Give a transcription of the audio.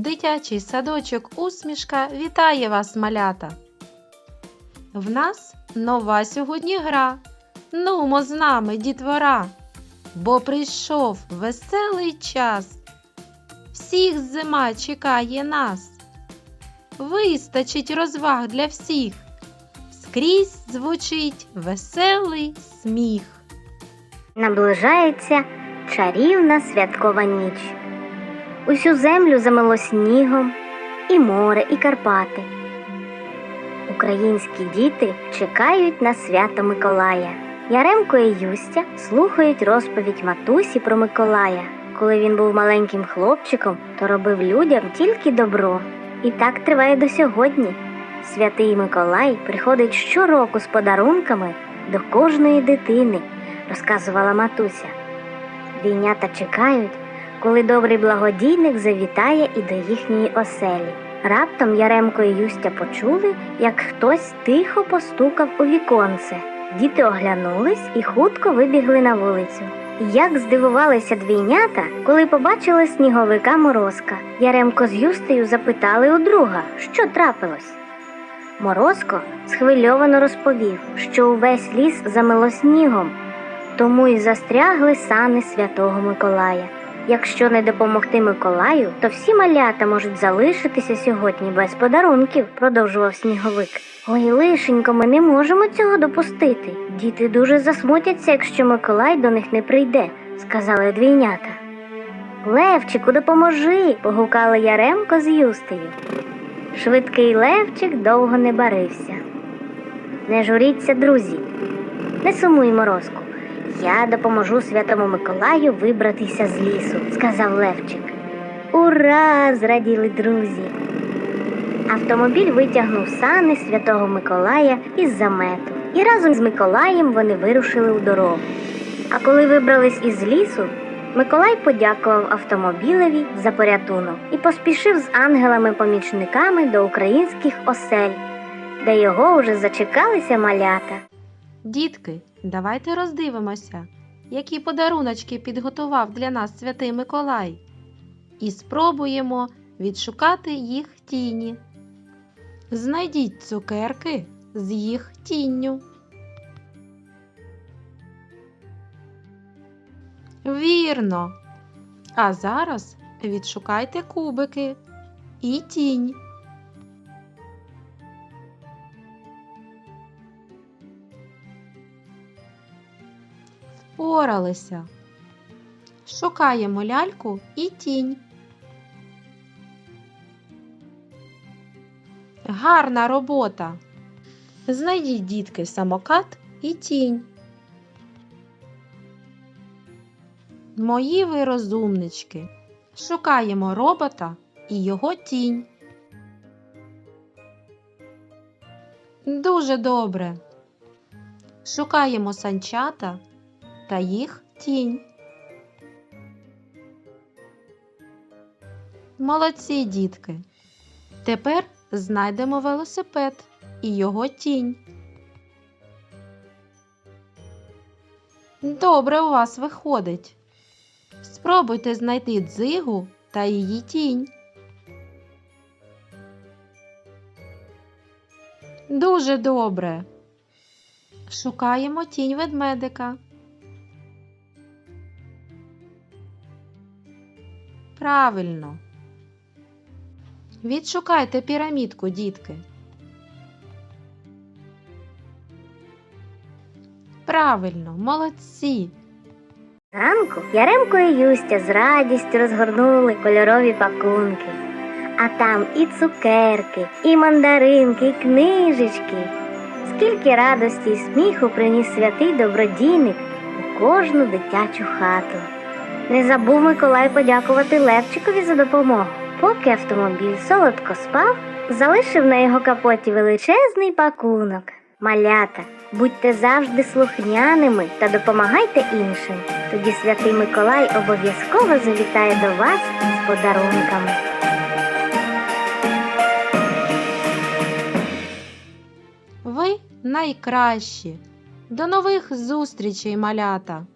Дитячий садочок усмішка вітає вас, малята. В нас нова сьогодні гра. Нумо з нами, дітвора, бо прийшов веселий час. Всіх зима чекає нас. Вистачить розваг для всіх. Скрізь звучить веселий сміх. Наближається чарівна святкова ніч. Усю землю замило снігом, і море, і Карпати. Українські діти чекають на свято Миколая. Яремко і Юстя слухають розповідь матусі про Миколая. Коли він був маленьким хлопчиком, то робив людям тільки добро. І так триває до сьогодні. Святий Миколай приходить щороку з подарунками до кожної дитини, розказувала матуся. Двійнята чекають, коли добрий благодійник завітає і до їхньої оселі. Раптом Яремко і Юстя почули, як хтось тихо постукав у віконце. Діти оглянулись і хутко вибігли на вулицю. Як здивувалися двійнята, коли побачили сніговика морозка. Яремко з Юстею запитали у друга, що трапилось. Морозко схвильовано розповів, що увесь ліс замило снігом, тому й застрягли сани святого Миколая. Якщо не допомогти Миколаю, то всі малята можуть залишитися сьогодні без подарунків, продовжував сніговик. Ой, лишенько, ми не можемо цього допустити. Діти дуже засмутяться, якщо Миколай до них не прийде, сказали двійнята. Левчику, допоможи. погукали Яремко з Юстею. Швидкий Левчик довго не барився. Не журіться, друзі, не сумуй морозку. Я допоможу святому Миколаю вибратися з лісу, сказав Левчик. Ура! зраділи друзі. Автомобіль витягнув сани святого Миколая із замету, і разом з Миколаєм вони вирушили у дорогу. А коли вибрались із лісу, Миколай подякував автомобілеві за порятунок і поспішив з ангелами-помічниками до українських осель, де його уже зачекалися малята. Дітки, давайте роздивимося, які подаруночки підготував для нас святий Миколай, і спробуємо відшукати їх тіні. Знайдіть цукерки з їх тінню. Вірно. А зараз відшукайте кубики і тінь. Впоралися. Шукаємо ляльку і тінь. Гарна робота. Знайдіть, дітки, самокат і тінь. Мої ви розумнички. Шукаємо робота і його тінь. Дуже добре. Шукаємо санчата та їх тінь. Молодці, дітки. Тепер знайдемо велосипед і його тінь. Добре у вас виходить. Спробуйте знайти дзигу та її тінь. Дуже добре. Шукаємо тінь ведмедика. Правильно. Відшукайте пірамідку, дітки. Правильно, молодці. Ранку Яремко і Юстя з радістю розгорнули кольорові пакунки. А там і цукерки, і мандаринки, і книжечки. Скільки радості і сміху приніс святий добродійник у кожну дитячу хату. Не забув Миколай подякувати Левчикові за допомогу. Поки автомобіль солодко спав, залишив на його капоті величезний пакунок. Малята, будьте завжди слухняними та допомагайте іншим. Тоді святий Миколай обов'язково завітає до вас з подарунками. Ви найкращі. До нових зустрічей, малята!